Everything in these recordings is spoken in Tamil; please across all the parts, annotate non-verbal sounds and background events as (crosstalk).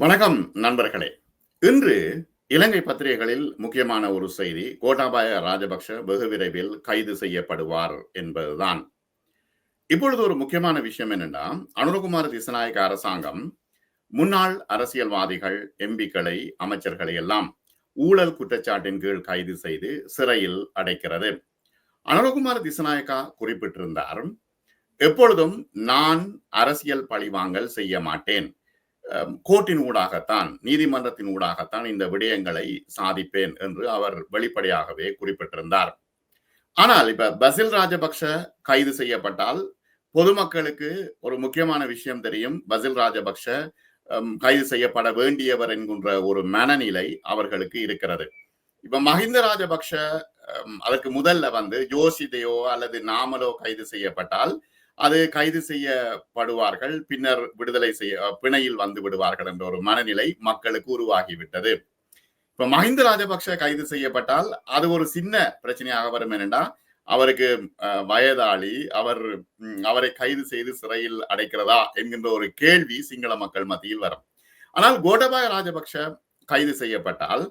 வணக்கம் நண்பர்களே. இன்று இலங்கை பத்திரிகைகளில் முக்கியமான ஒரு செய்தி கோட்டாபாய ராஜபக்ஷ வெகு விரைவில் கைது செய்யப்படுவார் என்பதுதான். இப்பொழுது ஒரு முக்கியமான விஷயம் என்னென்னா அனுரகுமார் திசநாயக அரசாங்கம் முன்னாள் அரசியல்வாதிகள் எம்பிக்களை அமைச்சர்களை எல்லாம் ஊழல் குற்றச்சாட்டின் கீழ் கைது செய்து சிறையில் அடைக்கிறது. அனுரகுமார் திசநாயக்கா குறிப்பிட்டிருந்தார் எப்பொழுதும் நான் அரசியல் பழிவாங்கல் செய்ய மாட்டேன். கோர்ட்டின் ஊடாகத்தான் நீதிமன்றத்தின் ஊடாகத்தான் இந்த விடயங்களை சாதிப்பேன் என்று அவர் வெளிப்படையாகவே குறிப்பிட்டிருந்தார். ஆனால் இப்ப பசில் ராஜபக்ஷ கைது செய்யப்பட்டால் பொதுமக்களுக்கு ஒரு முக்கியமான விஷயம் தெரியும். பசில் ராஜபக்ஷ கைது செய்யப்பட வேண்டியவர் என்கின்ற ஒரு மனநிலை அவர்களுக்கு இருக்கிறது. இப்ப மஹிந்த ராஜபக்ஷ அதற்கு முதல்ல வந்து ஜோசிதையோ அல்லது நாமலோ கைது செய்யப்பட்டால் அது கைது செய்யப்படுவார்கள் பின்னர் விடுதலை செய்ய பிணையில் வந்து விடுவார்கள் என்ற ஒரு மனநிலை மக்களுக்கு உருவாகிவிட்டது. இப்ப மஹிந்த ராஜபக்ஷ கைது செய்யப்பட்டால் அது ஒரு சின்ன பிரச்சனையாக வரும் என்னென்னா அவருக்கு வயதாளி அவர் அவரை கைது செய்து சிறையில் அடைக்கிறதா என்கின்ற ஒரு கேள்வி சிங்கள மக்கள் மத்தியில் வரும். ஆனால் கோடபாய ராஜபக்ஷ கைது செய்யப்பட்டால்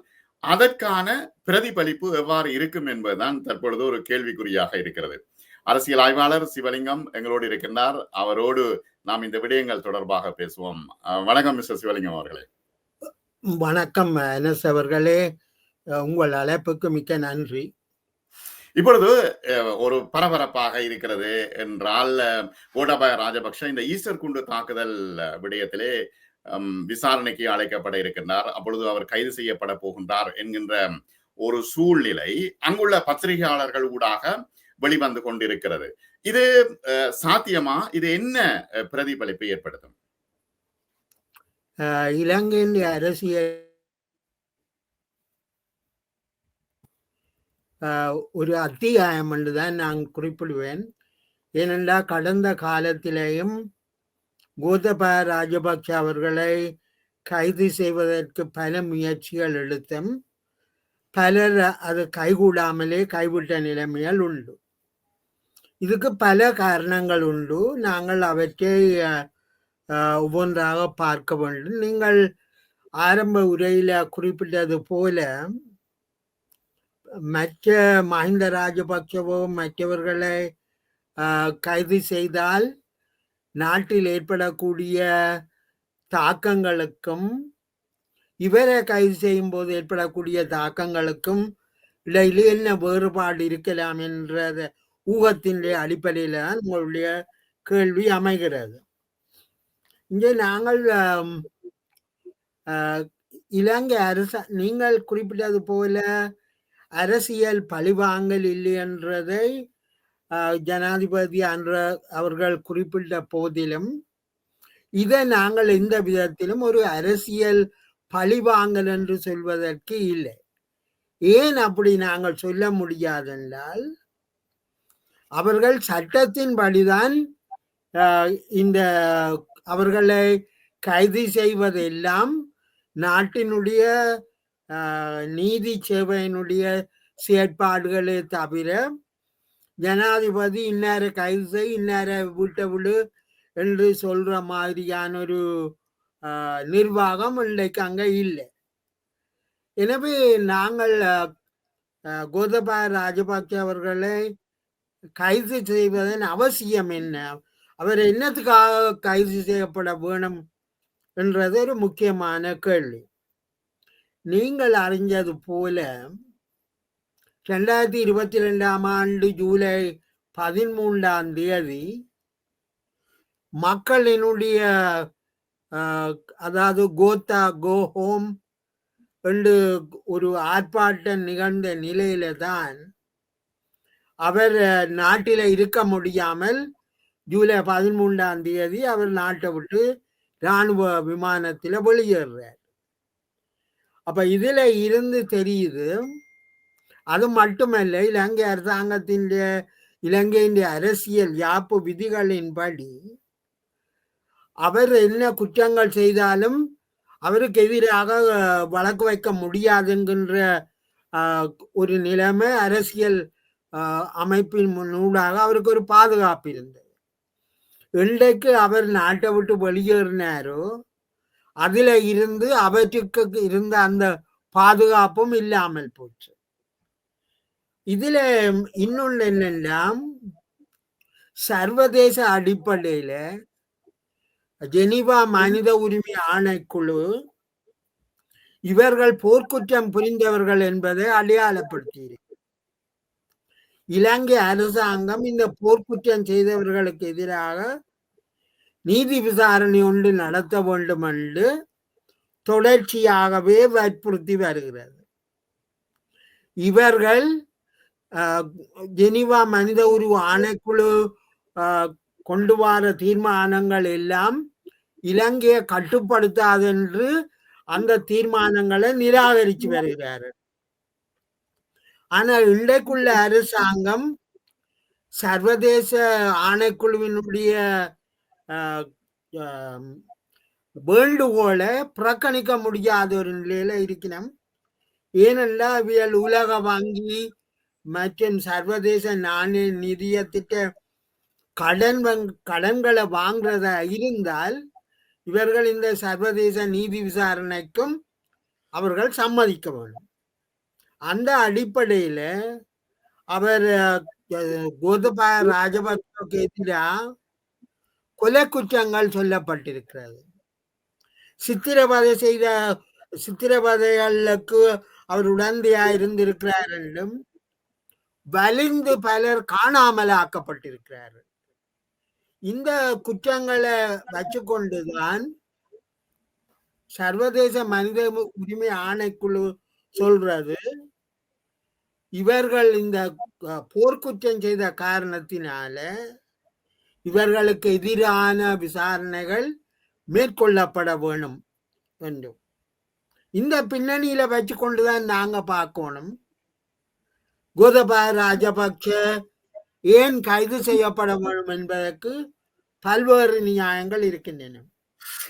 அதற்கான பிரதிபலிப்பு எவ்வாறு இருக்கும் என்பதுதான் தற்பொழுது ஒரு கேள்விக்குறியாக இருக்கிறது. அரசியல் ஆய்வாளர் சிவலிங்கம் எங்களோடு இருக்கின்றார். அவரோடு நாம் இந்த விடயங்கள் தொடர்பாக பேசுவோம். வணக்கம் மிஸ்டர் சிவலிங்கம் அவர்களே. வணக்கம் என்எஸ் அவர்களே. உங்கள் அழைப்புக்கு மிக்க நன்றி. இப்பொழுது ஒரு பரபரப்பாக இருக்கிறது என்றால் கோட்டாபாய ராஜபக்ஷ இந்த ஈஸ்டர் குண்டு தாக்குதல் விடயத்திலே விசாரணைக்கு அழைக்கப்பட இருக்கின்றார். அப்பொழுது அவர் கைது செய்யப்பட போகின்றார் என்கின்ற ஒரு சூழ்நிலை. அங்குள்ள பத்திரிகையாளர்கள் ஊடாக வெளிவந்து கொண்டிருக்கிறது. இது சாத்தியமா? இது என்ன பிரதிபலிப்பை ஏற்படுத்தும்? இலங்கையில் அரசியல் ஒரு அத்தியாயம் என்று தான் நான் குறிப்பிடுவேன். ஏனென்றால் கடந்த காலத்திலேயும் கோதபாய ராஜபக்ஷ அவர்களை கைது செய்வதற்கு பல முயற்சிகள் எடுத்தும் பலர் அது கைகூடாமலே கைவிட்ட நிலைமைகள் உண்டு. இதுக்கு பல காரணங்கள் உண்டு. நாங்கள் அவற்றை ஒவ்வொன்றாக பார்க்க வேண்டும். நீங்கள் ஆரம்ப உரையில குறிப்பிட்டது போல மற்ற மஹிந்த ராஜபக்சவோ மற்றவர்களை கைது செய்தால் நாட்டில் ஏற்படக்கூடிய தாக்கங்களுக்கும் இவரை கைது செய்யும் போது ஏற்படக்கூடிய தாக்கங்களுக்கும் இடையில என்ன வேறுபாடு இருக்கலாம் என்றத ஊகத்தின் அடிப்படையில் உங்களுடைய கேள்வி அமைகிறது. இங்கே நாங்கள் இலங்கை அரச நீங்கள் குறிப்பிட்டது போல அரசியல் பழிவாங்கல் இல்லை என்றதை ஜனாதிபதி அன்ற அவர்கள் குறிப்பிட்ட போதிலும் இதை நாங்கள் எந்த விதத்திலும் ஒரு அரசியல் பழிவாங்கல் என்று சொல்வதற்கு இல்லை. ஏன் அப்படி நாங்கள் சொல்ல முடியாதென்றால் அவர்கள் சட்டத்தின்படிதான் இந்த அவர்களை கைது செய்வதெல்லாம் நாட்டினுடைய நீதி சேவையினுடைய செயற்பாடுகளே தவிர ஜனாதிபதி இன்னார கைது செய் இன்னார விட்ட விடு என்று சொல்ற மாதிரியான ஒரு நிர்வாகம் இன்றைக்கு அங்க இல்லை. எனவே நாங்கள் கோதபாய ராஜபக்சே அவர்களை கைது செய்வதன் அவசியம் என்ன? அவர் என்னத்துக்காக கைது செய்யப்பட வேணும்? என்றது ஒரு முக்கியமான கேள்வி. நீங்கள் அறிஞ்சது போல ரெண்டாயிரத்தி இருபத்தி ரெண்டாம் ஆண்டு ஜூலை பதிமூன்றாம் தேதி மக்களினுடைய அதாவது கோத்தா கோ ஹோம் என்று ஒரு ஆர்ப்பாட்டம் நிகழ்ந்த நிலையில தான் அவர் நாட்டில இருக்க முடியாமல் ஜூலை பதிமூன்றாம் தேதி அவர் நாட்டை விட்டு இராணுவ விமானத்தில் வெளியேறார். அப்ப இதுல இருந்து தெரியுது அது மட்டுமல்ல இலங்கை அரசாங்கத்தின் இலங்கையின் அரசியல் யாப்பு விதிகளின்படி அவர் என்ன குற்றங்கள் செய்தாலும் அவருக்கு எதிராக வழக்கு வைக்க முடியாதுங்கின்ற ஒரு நிலைமை அரசியல் அமைப்பின் முன்னூடாக அவருக்கு ஒரு பாதுகாப்பு இருந்தது. இன்றைக்கு அவர் நாட்டை விட்டு வெளியேறினாரோ அதில் இருந்து அவற்றுக்கு இருந்த அந்த பாதுகாப்பும் இல்லாமல் போச்சு. இதுல இன்னொன்று என்னெல்லாம் சர்வதேச அடிப்படையில ஜெனிவா மனித உரிமை ஆணைக்குழு இவர்கள் போர்க்குற்றம் புரிந்தவர்கள் என்பதை அடையாளப்படுத்தியிருக்கிறார் இலங்கை அரசாங்கம் இந்த போர்க்குற்றம் செய்தவர்களுக்கு எதிராக நீதி விசாரணை ஒன்று நடத்த வேண்டும் என்று தொடர்ச்சியாகவே வற்புறுத்தி வருகிறது. இவர்கள் ஆஹ், மனித உருவ ஆணைக்குழு ஆஹ், கொண்டு வர தீர்மானங்கள் எல்லாம் இலங்கையை கட்டுப்படுத்தாது என்று அந்த தீர்மானங்களை நிராகரித்து வருகிறார்கள். ஆனால் இன்றைக்குள்ள அரசாங்கம் சர்வதேச ஆணைக்குழுவினுடைய வேண்டுகோளை புறக்கணிக்க முடியாத ஒரு நிலையில இருக்கிறோம். ஏனென்றால் அவியல் உலக வங்கி மற்றும் சர்வதேச நாணய நிதியத்திட்ட கடன் வங்- கடன்களை வாங்குறதா இருந்தால் இவர்கள் இந்த சர்வதேச நீதி விசாரணைக்கும் அவர்கள் சம்மதிக்க வேண்டும். அந்த அடிப்படையில அவர் கோதபாய ராஜபக்சவுக்கு எதிராக கொலை குற்றங்கள் சொல்லப்பட்டிருக்கிறது. சித்திரவதை செய்த சித்திரவதைகளுக்கு அவர் உடந்தையா இருந்திருக்கிறார் என்றும் வலிந்து பலர் காணாமல் ஆக்கப்பட்டிருக்கிறார் இந்த குற்றங்களை வச்சுக்கொண்டுதான் சர்வதேச மனித உரிமை ஆணைக்குழு சொல்றது. இவர்கள் இந்த போர்க்குற்றம் செய்த காரணத்தினால இவர்களுக்கு எதிரான விசாரணைகள் மேற்கொள்ளப்பட வேணும் என்றும் இந்த பின்னணியில வச்சுக்கொண்டுதான் நாங்க பார்க்கணும். கோதபாய ராஜபக்ஷ ஏன் கைது செய்யப்பட வேண்டும் என்பதற்கு பல்வேறு நியாயங்கள் இருக்கின்றன.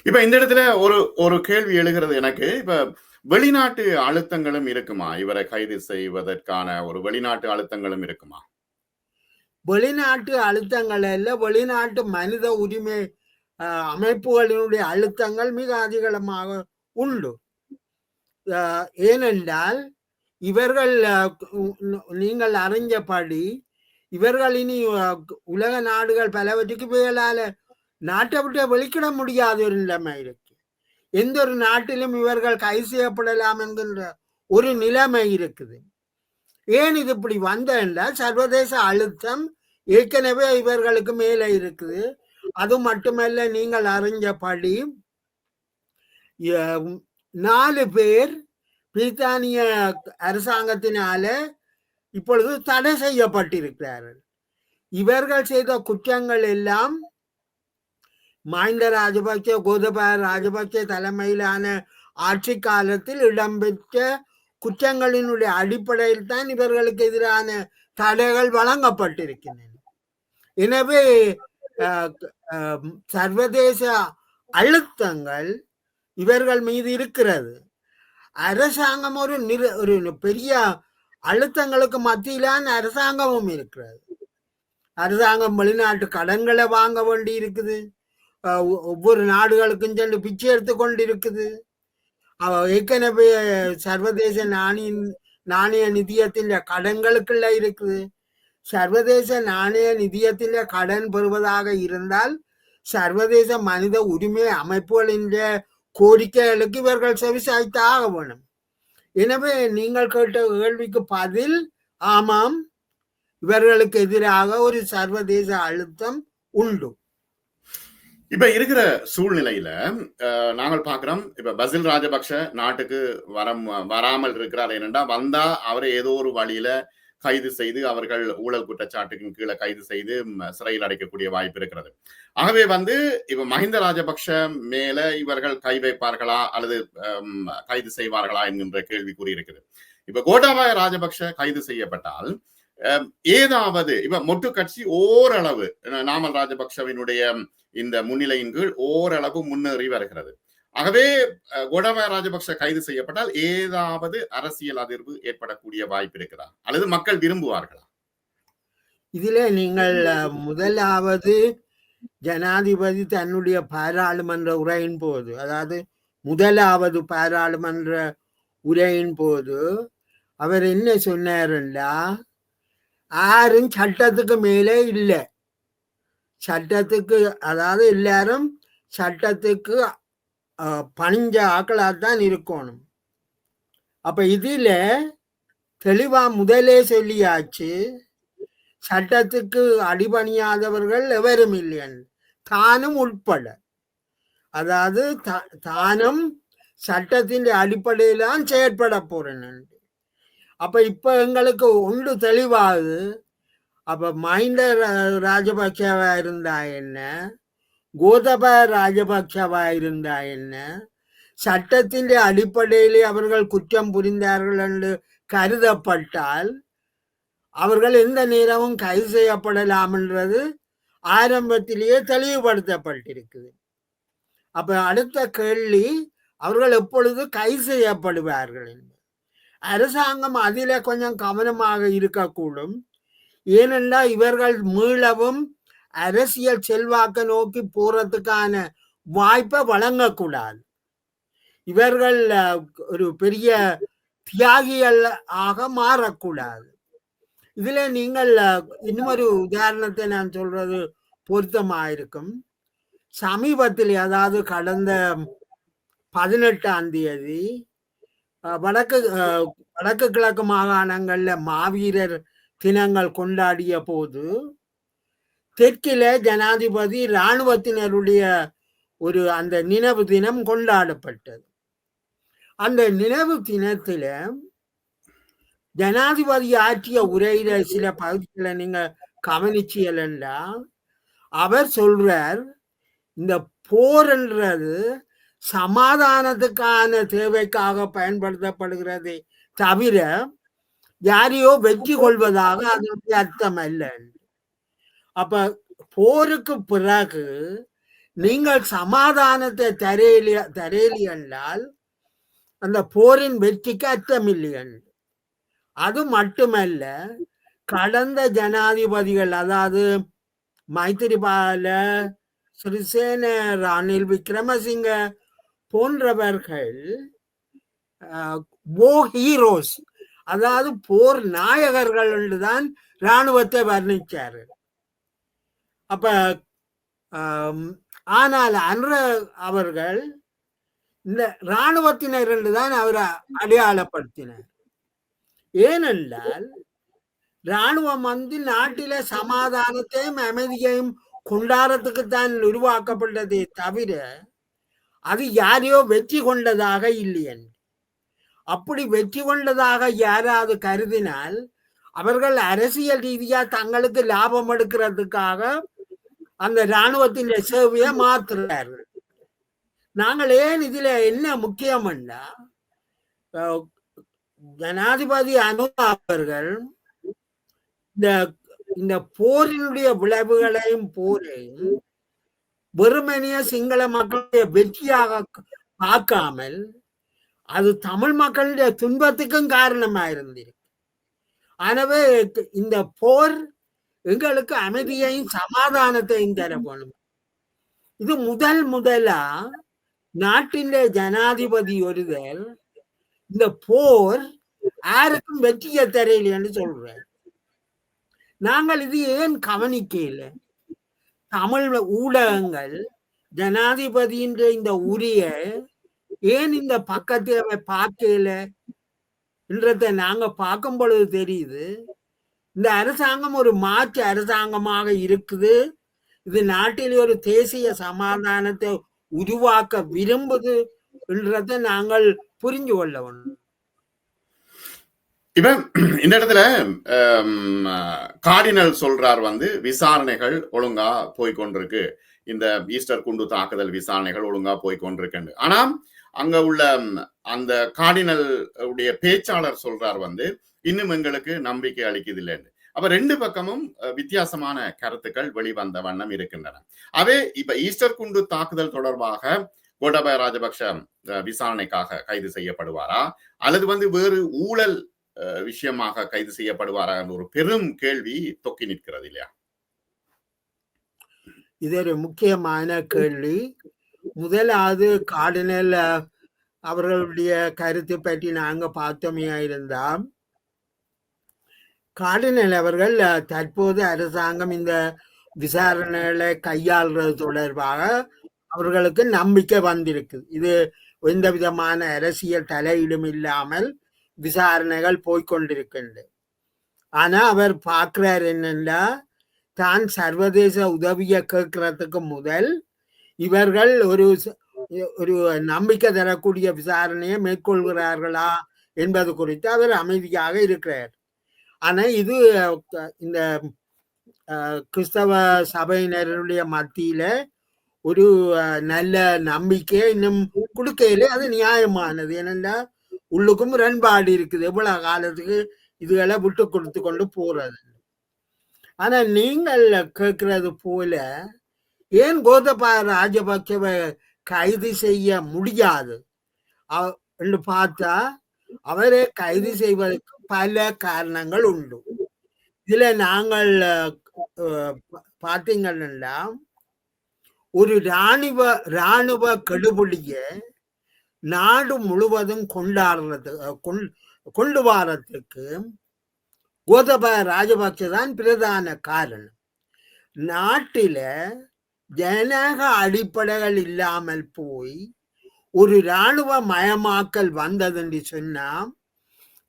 இப்ப இந்த இடத்துல ஒரு ஒரு கேள்வி எழுகிறது எனக்கு. இப்ப வெளிநாட்டு அழுத்தங்களும் இருக்குமா? இவரை கைது செய்வதற்கான ஒரு வெளிநாட்டு அழுத்தங்களும் இருக்குமா? வெளிநாட்டு அழுத்தங்கள் அல்ல வெளிநாட்டு மனித உரிமை அமைப்புகளினுடைய அழுத்தங்கள் மிக அதிகமாக உண்டு. ஏனென்றால் இவர்கள் நீங்கள் அறிஞ்சபடி இவர்கள் இனி உலக நாடுகள் பலவற்றுக்கு இவர்களால நாட்டை விட்டு வெளிக்கிட முடியாத ஒரு நிலைமை இருக்கு. எந்த ஒரு நாட்டிலும் இவர்கள் கை செய்யப்படலாம் என்கின்ற ஒரு நிலைமை இருக்குது. ஏன் இது இப்படி வந்த என்றால் சர்வதேச அழுத்தம் ஏற்கனவே இவர்களுக்கு மேலே இருக்குது. அது மட்டுமல்ல நீங்கள் அறிஞ்சபடி நாலு பேர் பிரித்தானிய அரசாங்கத்தினால இப்பொழுது தடை செய்யப்பட்டிருக்கிறார்கள். இவர்கள் செய்த குற்றங்கள் எல்லாம் மஹிந்த ராஜபக்சே கோதபாய ராஜபக்சே தலைமையிலான ஆட்சி காலத்தில் இடம்பெற்ற குற்றங்களினுடைய அடிப்படையில் தான் இவர்களுக்கு எதிரான தடைகள் வழங்கப்பட்டிருக்கின்றன. எனவே சர்வதேச அழுத்தங்கள் இவர்கள் மீது இருக்கிறது. அரசாங்கம் ஒரு நிறு ஒரு பெரிய அழுத்தங்களுக்கு மத்தியிலான அரசாங்கமும் இருக்கிறது. அரசாங்கம் வெளிநாட்டு கடன்களை வாங்க வேண்டி இருக்குது ஒவ்வொரு நாடுகளுக்கும் சென்று பிச்சை எடுத்து கொண்டிருக்குது. ஏற்கனவே சர்வதேச நாணய நாணய நிதியத்தின் கடன்களுக்குள்ள இருக்குது. சர்வதேச நாணய நிதியத்தின் கடன் பெறுவதாக இருந்தால் சர்வதேச மனித உரிமை அமைப்புகளின் கோரிக்கைகளுக்கு இவர்கள் செவிசாய்த்து ஆக வேணும் எனவே நீங்கள் கேட்ட கேள்விக்கு பதில் ஆமாம் இவர்களுக்கு எதிராக ஒரு சர்வதேச அழுத்தம் உண்டு. இப்ப இருக்கிற சூழ்நிலையில நாங்கள் பாக்குறோம் இப்ப பசில் ராஜபக்ஷ நாட்டுக்கு வர வராமல் இருக்கிறார் என்னென்னா வந்தா அவரை ஏதோ ஒரு வழியில கைது செய்து அவர்கள் ஊழல் குற்றச்சாட்டுக்கு கீழே கைது செய்து சிறையில் அடைக்கக்கூடிய வாய்ப்பு இருக்கிறது. ஆகவே வந்து இப்ப மஹிந்த ராஜபக்ஷ மேல இவர்கள் கை வைப்பார்களா அல்லது கைது செய்வார்களா என்கின்ற கேள்விக்குறி இருக்குது இப்ப கோட்டாபாய ராஜபக்ஷ கைது செய்யப்பட்டால் ஏதாவது இப்ப மொட்டு கட்சி ஓரளவு நாமல் ராஜபக்ஷவினுடைய இந்த முன்னிலையின் கீழ் ஓரளவு முன்னேறி வருகிறது. ஆகவே அஹ், கோட்டாபய ராஜபக்ஷ கைது செய்யப்பட்டால் ஏதாவது அரசியல் அதிர்வு ஏற்படக்கூடிய வாய்ப்பு இருக்கிறதா அல்லது மக்கள் விரும்புவார்களா? இதிலே நீங்கள் முதலாவது ஜனாதிபதி தன்னுடைய பாராளுமன்ற உரையின் போது அதாவது முதலாவது பாராளுமன்ற உரையின் போது அவர் என்ன சொன்னாருண்டா யாரும் சட்டத்துக்கு மேலே இல்லை சட்டத்துக்கு அதாவது எல்லாரும் சட்டத்துக்கு பணிஞ்ச பணிஞ்ச ஆக்களாத்தான் இருக்கணும் அப்ப இதுல தெளிவா முதலே சொல்லியாச்சு சட்டத்துக்கு அடிபணியாதவர்கள் எவரும் இல்லையன் தானும் உட்பட அதாவது தா- தானும் சட்டத்தின் அடிப்படையில்தான் செயற்பட போறேன் அப்ப இப்ப எங்களுக்கு ஒன்று தெளிவாகுது. அப்ப மஹிந்த ராஜபக்சவா இருந்தா என்ன? கோதப ராஜபக்சவா இருந்தா என்ன? சட்டத்தின் அடிப்படையிலே அவர்கள் குற்றம் புரிந்தார்கள் என்று கருதப்பட்டால் அவர்கள் எந்த நேரமும் கைது செய்யப்படலாம் என்றது ஆரம்பத்திலேயே தெளிவுபடுத்தப்பட்டிருக்குது. அப்ப அடுத்த கேள்வி அவர்கள் எப்பொழுது கைது செய்யப்படுவார்கள் என்று? அரசாங்கம் அதில கொஞ்சம் கவனமாக இருக்கக்கூடும். ஏனென்றால் இவர்கள் மீளவும் அரசியல் செல்வாக்க நோக்கி போறதுக்கான வாய்ப்பை வழங்கக்கூடாது. இவர்கள் ஒரு பெரிய தியாகிகள் ஆக மாறக்கூடாது. இதுல நீங்கள் இன்னும் ஒரு உதாரணத்தை நான் சொல்றது பொருத்தமாயிருக்கும். சமீபத்தில் அதாவது கடந்த பதினெட்டாம் தேதி வடக்கு வடக்கு கிழக்கு மாகாணங்கள்ல மாவீரர் தினங்கள் கொண்டாடிய போது தெற்கில ஜனாதிபதி இராணுவத்தினருடைய ஒரு அந்த நினைவு தினம் கொண்டாடப்பட்டது. அந்த நினைவு தினத்துல ஜனாதிபதி ஆற்றிய உரையில சில பகுதிகளை நீங்க கவனிச்சியலண்டா அவர் சொல்றார் இந்த போர்ன்றது சமாதானத்துக்கான தேவைக்காக பயன்படுத்தப்படுகிறதே தவிர யாரையோ வெற்றி கொள்வதாக அதனுடைய அர்த்தம் அல்ல அப்ப போருக்கு பிறகு நீங்கள் சமாதானத்தை தரையிலி தரையிலி என்றால் அந்த போரின் வெற்றிக்கு அர்த்தமில்லை அது மட்டுமல்ல கடந்த ஜனாதிபதிகள் அதாவது மைத்திரிபால சிறிசேன ரணில் விக்ரமசிங்க போன்றவர்கள் ஓ ஹீரோஸ் அதாவது போர் நாயகர்கள் என்றுதான் இராணுவத்தை வர்ணிச்சாரு அப்ப ஆனால் அன்ற அவர்கள் இந்த இராணுவத்தினர் என்றுதான் அவரை அடையாளப்படுத்தினார். ஏனென்றால் இராணுவம் வந்து நாட்டில சமாதானத்தையும் அமைதியையும் கொண்டாடத்துக்கு தான் உருவாக்கப்பட்டதே தவிர அது யாரையோ வெற்றி கொண்டதாக இல்லையன். அப்படி வெற்றி கொண்டதாக யாராவது கருதினால் அவர்கள் அரசியல் ரீதியா தங்களுக்கு லாபம் எடுக்கிறதுக்காக அந்த இராணுவத்தின் சேவையை மாத்துறார்கள் நாங்கள் ஏன் இதுல என்ன முக்கியம்னா ஜனாதிபதி அனு அவர்கள் இந்த இந்த போரினுடைய விளைவுகளையும் போரையும் வெறுமனைய சிங்கள மக்களுடைய வெற்றியாக பார்க்காமல் அது தமிழ் மக்களுடைய துன்பத்துக்கும் காரணமாக இருந்திருக்கு எனவே இந்த போர் எங்களுக்கு அமைதியையும் சமாதானத்தையும் தர இது முதல் முதலா நாட்டின் ஜனாதிபதி ஒருதல் இந்த போர் யாருக்கும் வெற்றியை தரையில்லைன்னு சொல்றேன் நாங்கள் இது ஏன் கவனிக்கல தமிழ் ஊடகங்கள் ஜனாதிபதியின் இந்த உரிய ஏன் இந்த பக்கத்தை பார்க்கல என்றதை நாங்க பார்க்கும் பொழுது தெரியுது. இந்த அரசாங்கம் ஒரு மாற்று அரசாங்கமாக இருக்குது. இது நாட்டில் ஒரு தேசிய சமாதானத்தை உருவாக்க விரும்புது என்றதை நாங்கள் புரிஞ்சு கொள்ள வேண்டும். இப்ப (clears throat) இந்த இடத்துல கார்டினல் சொல்றார் வந்து விசாரணைகள் ஒழுங்கா போய்கொண்டிருக்கு இந்த ஈஸ்டர் குண்டு தாக்குதல் விசாரணைகள் ஒழுங்கா போய்கொண்டிருக்குன்னு ஆனா அங்க உள்ள அந்த கார்டினல் உடைய பேச்சாளர் சொல்றார் வந்து இன்னும் எங்களுக்கு நம்பிக்கை அளிக்குது இல்லைன்னு அப்ப ரெண்டு பக்கமும் வித்தியாசமான கருத்துக்கள் வெளிவந்த வண்ணம் இருக்கின்றன. அவே இப்ப ஈஸ்டர் குண்டு தாக்குதல் தொடர்பாக கோடபாய ராஜபக்ஷ அஹ், விசாரணைக்காக கைது செய்யப்படுவாரா? அல்லது வந்து வேறு ஊழல் விஷயமாக கைது செய்யப்படுவாரா என்ற ஒரு பெரும் கேள்வி தொக்கி நிற்கிறது இல்லையா? இது ஒரு முக்கியமான கேள்வி. முதலாவது கார்டினல் அவர்களுடைய கருத்தை பற்றி நாங்க பார்த்தோமையா இருந்தால் கார்டினல் அவர்கள் தற்போது அரசாங்கம் இந்த விசாரணைகளை கையாளுறது தொடர்பாக அவர்களுக்கு நம்பிக்கை வந்திருக்கு இது எந்த விதமான அரசியல் தலையீடும் இல்லாமல் விசாரணைகள் போய்க்கொண்டிருக்கின்றது. ஆனா அவர் பார்க்கிறார் என்னன்னா தான் சர்வதேச உதவியை கேட்கறதுக்கு முதல் இவர்கள் ஒரு ஒரு நம்பிக்கை தரக்கூடிய விசாரணையை மேற்கொள்கிறார்களா என்பது குறித்து அவர் அமைதியாக இருக்கிறார். ஆனா இது இந்த கிறிஸ்தவ சபையினருடைய மத்தியில ஒரு நல்ல நம்பிக்கை இன்னும் கொடுக்கையில அது நியாயமானது. ஏனென்றா உள்ளுக்கும் முரண்பாடு இருக்குது. எவ்வளவு காலத்துக்கு இதுகளை விட்டு கொடுத்து கொண்டு போறது? ஆனா நீங்கள் கேட்கறது போல ஏன் கோதபாய ராஜபக்சவை கைது செய்ய முடியாது? என்று பார்த்தா அவரை கைது செய்வதற்கு பல காரணங்கள் உண்டு. இதுல நாங்கள் பார்த்தீங்கன்னா ஒரு ராணுவ ராணுவ கெடுபிடிய நாடு முழுவதும் கொண்டாடுறது கொண்டு வாரத்துக்கு கோதபய ராஜபக்ச தான் பிரதான காரணம். நாட்டில ஜனநாயக அடிப்படைகள் இல்லாமல் போய் ஒரு இராணுவ மயமாக்கல் வந்ததுன்னு சொன்னா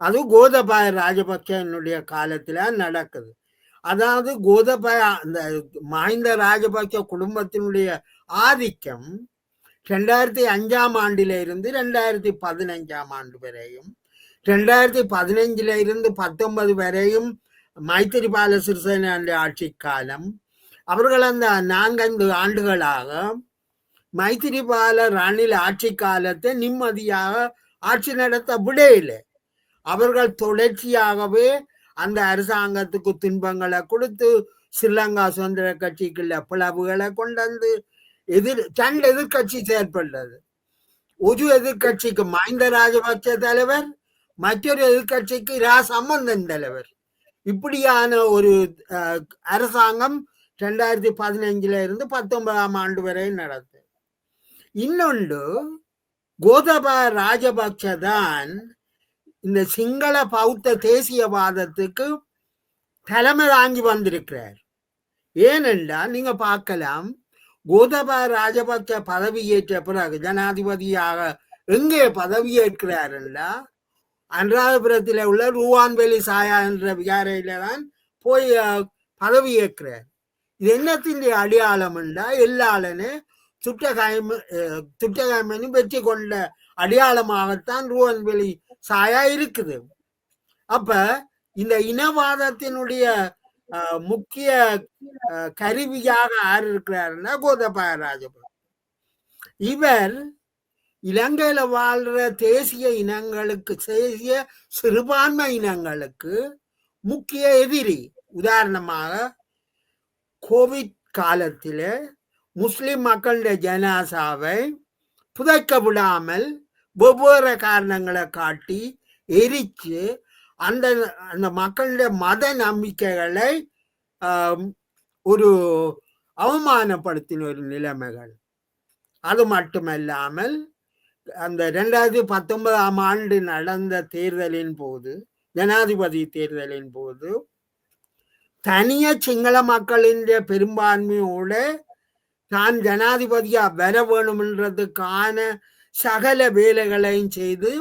அது கோதபாய ராஜபக்சனுடைய காலத்துல நடக்குது. அதாவது கோதபாய அந்த மாய்ந்த ராஜபக்ச குடும்பத்தினுடைய ஆதிக்கம் ரெண்டாயிரத்தி அஞ்சாம் ஆண்டில இருந்து ரெண்டாயிரத்தி பதினஞ்சாம் ஆண்டு வரையும் ரெண்டாயிரத்தி பதினஞ்சுல இருந்து பத்தொன்பது வரையும் மைத்திரிபால சிறிசேன ஆட்சி காலம். அவர்கள் அந்த நான்கைந்து ஆண்டுகளாக மைத்திரிபால ரணில் ஆட்சி காலத்தை நிம்மதியாக ஆட்சி நடத்த விடையில்லை. அவர்கள் தொடர்ச்சியாகவே அந்த அரசாங்கத்துக்கு துன்பங்களை கொடுத்து ஸ்ரீலங்கா சுதந்திர கட்சிக்குள்ள பிளவுகளை கொண்டு வந்து எதிர் தன் எதிர்கட்சி செயற்பட்டது. ஒரு எதிர்கட்சிக்கு மஹிந்த ராஜபக்ச தலைவர் மற்றொரு எதிர்கட்சிக்கு ரா சம்பந்தன் தலைவர். இப்படியான ஒரு அரசாங்கம் ரெண்டாயிரத்தி பதினஞ்சுல இருந்து பத்தொன்பதாம் ஆண்டு வரை நடந்தது. இன்னொன்று கோதபா ராஜபக்ச தான் இந்த சிங்கள பௌத்த தேசியவாதத்துக்கு தலைமை தாங்கி வந்திருக்கிறார். ஏனென்றால் நீங்க பார்க்கலாம் கோதப ராஜபக்ச பதவியேற்ற பிறகு ஜனாதிபதியாக எங்கே பதவியேற்கிறார் என்றால் அனுராதபுரத்தில் உள்ள ரூவான்வெளி சாயா என்ற விகாரையில தான் போய் பதவி பதவியேற்கிறார் இது என்னத்தின் அடையாளம் என்றால் எல்லாளனே சுட்டகாயம் சுட்டகாயமனும் வெற்றி கொண்ட அடையாளமாகத்தான் ரூவான்வெளி சாயா இருக்குது. அப்ப இந்த இனவாதத்தினுடைய முக்கிய கருவியாக யார் இருக்கிறாருன்னா கோதபாய ராஜபுரம் இவர் இலங்கையில வாழ்ற தேசிய இனங்களுக்கு தேசிய சிறுபான்மை இனங்களுக்கு முக்கிய எதிரி. உதாரணமாக கோவிட் காலத்தில் முஸ்லிம் மக்களுடைய ஜனாசாவை புதைக்க விடாமல் வெவ்வேறு காரணங்களை காட்டி எரிச்சு அந்த அந்த மக்களுடைய மத நம்பிக்கைகளை ஒரு அவமானப்படுத்தின ஒரு நிலைமைகள். அது மட்டுமல்லாமல் அந்த ரெண்டாயிரத்தி பத்தொன்பதாம் ஆண்டு நடந்த தேர்தலின் போது ஜனாதிபதி தேர்தலின் போது தனிய சிங்கள மக்களின் பெரும்பான்மையோட தான் ஜனாதிபதியா வர வேணும்ன்றதுக்கான சகல வேலைகளையும் செய்து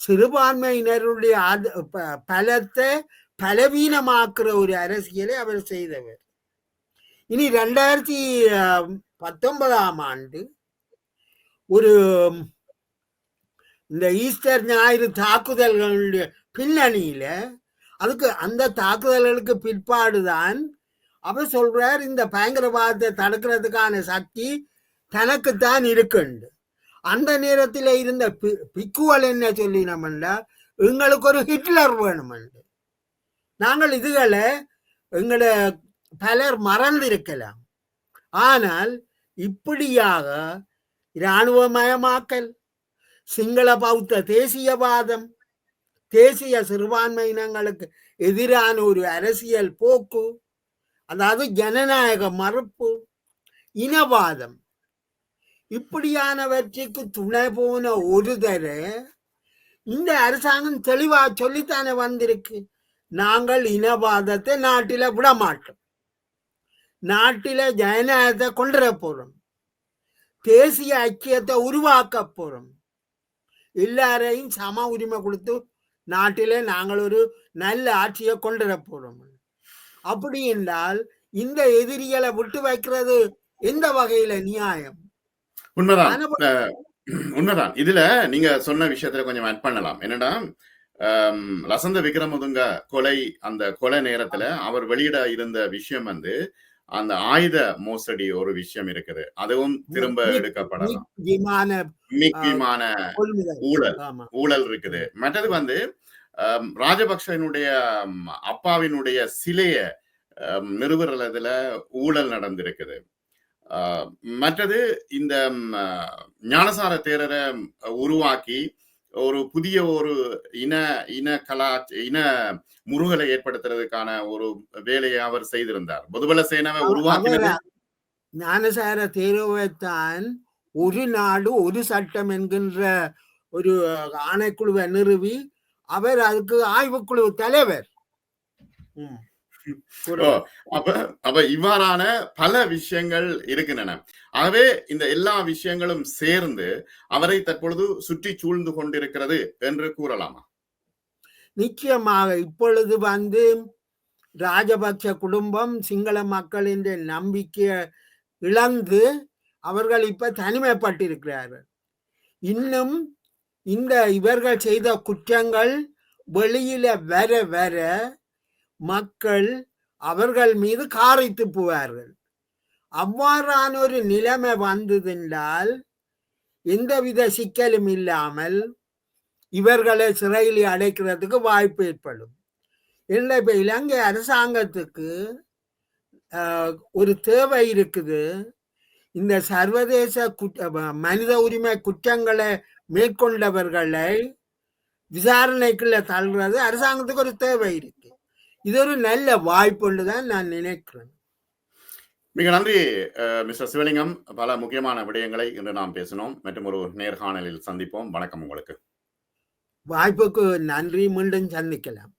சிறுபான்மையினருடைய ஆத- ப- பலத்தை பலவீனமாக்குற ஒரு அரசியலை அவர் செய்தவர். இனி ரெண்டாயிரத்தி பத்தொன்பதாம் ஆண்டு ஒரு இந்த ஈஸ்டர் ஞாயிறு தாக்குதல்களுடைய பின்னணியில அதுக்கு அந்த தாக்குதல்களுக்கு பிற்பாடுதான் அவர் சொல்றார் இந்த பயங்கரவாதத்தை தடுக்கிறதுக்கான சக்தி தனக்குத்தான் இருக்குண்டு அந்த நேரத்தில் இருந்த பி- பிக்குவல் என்ன சொல்லினோம்னா எங்களுக்கு ஒரு ஹிட்லர் வேணுமென்று நாங்கள் இதுகளை எங்களை பலர் மறந்திருக்கலாம். ஆனால் இப்படியாக இராணுவமயமாக்கல் சிங்கள பௌத்த தேசியவாதம் தேசிய சிறுபான்மை இனங்களுக்கு எதிரான ஒரு அரசியல் போக்கு அதாவது ஜனநாயக மறுப்பு இனவாதம் இப்படியானவற்றுக்கு துணை போன ஒருதர் இந்த அரசாங்கம் தெளிவா சொல்லித்தானே வந்திருக்கு. நாங்கள் இனவாதத்தை நாட்டில விட மாட்டோம் நாட்டில ஜனநாயகத்தை கொண்டுற போறோம். தேசிய ஐக்கியத்தை உருவாக்க போறோம். எல்லாரையும் சம உரிமை கொடுத்து நாட்டிலே நாங்கள் ஒரு நல்ல ஆட்சியை கொண்டு போறோம். அப்படி என்றால் இந்த எதிரிகளை விட்டு வைக்கிறது எந்த வகையில நியாயம்? உண்மைதான். உண்மைதான். இதுல நீங்க சொன்ன விஷயத்துல கொஞ்சம் ஆட் பண்ணலாம். என்னன்னா லசந்த விக்ரமதுங்க கொலை அந்த கொலை நேரத்துல அவர் வெளியிட இருந்த விஷயம் வந்து அந்த ஆயுத மோசடி ஒரு விஷயம் இருக்குது. அதுவும் திரும்ப எடுக்கப்படலாம். கொள்முதல். ஊழல். ஊழல் இருக்குது. மற்றது வந்து ராஜபக்சனுடைய அப்பாவினுடைய சிலைய நிறுவுறதுல ஊழல் நடந்திருக்குது. மற்றது இந்த ஞானசார தேரரை உருவாக்கி ஒரு புதிய ஒரு இன இன கலா இன முருகலை ஏற்படுத்துறதுக்கான ஒரு வேலையை அவர் செய்திருந்தார். பொதுபல சேனாவை உருவாக்கினது ஞானசார தேர்வைத்தான் ஒரு நாடு ஒரு சட்டம் என்கின்ற ஒரு ஆணைக்குழுவை நிறுவி அவர் அதுக்கு ஆய்வுக்குழு தலைவர். அப்ப அப்ப இவ்வாறான பல விஷயங்கள் இருக்கின்றன. ஆகவே இந்த எல்லா விஷயங்களும் சேர்ந்து அவரை தற்பொழுது சுற்றி சூழ்ந்து கொண்டிருக்கிறது என்று கூறலாமா? நிச்சயமாக இப்பொழுது வந்து ராஜபக்ஷ குடும்பம் சிங்கள மக்களின் நம்பிக்கையை இழந்து அவர்கள் இப்ப தனிமைப்பட்டிருக்கிறார்கள். இன்னும் இந்த இவர்கள் செய்த குற்றங்கள் வெளியில வர வர மக்கள் அவர்கள் மீது காரை துப்புவார்கள். அவ்வாறான ஒரு நிலைமை வந்ததென்றால் எந்தவித சிக்கலும் இல்லாமல் இவர்களை சிறையில் அடைக்கிறதுக்கு வாய்ப்பு ஏற்படும். இல்லை இப்போ இலங்கை அரசாங்கத்துக்கு ஒரு தேவை இருக்குது. இந்த சர்வதேச குற்ற மனித உரிமை குற்றங்களை மேற்கொண்டவர்களை விசாரணைக்குள்ள தள்ளுறது அரசாங்கத்துக்கு ஒரு தேவை இருக்கு. இது ஒரு நல்ல வாய்ப்புன்னு தான் நான் நினைக்கிறேன். மிக நன்றி மிஸ்டர் சிவலிங்கம். பல முக்கியமான விடயங்களை இன்று நாம் பேசினோம். மற்றும் ஒரு நேர்காணலில் சந்திப்போம். வணக்கம் உங்களுக்கு. வாய்ப்புக்கு நன்றி. மீண்டும் சந்திக்கலாம்.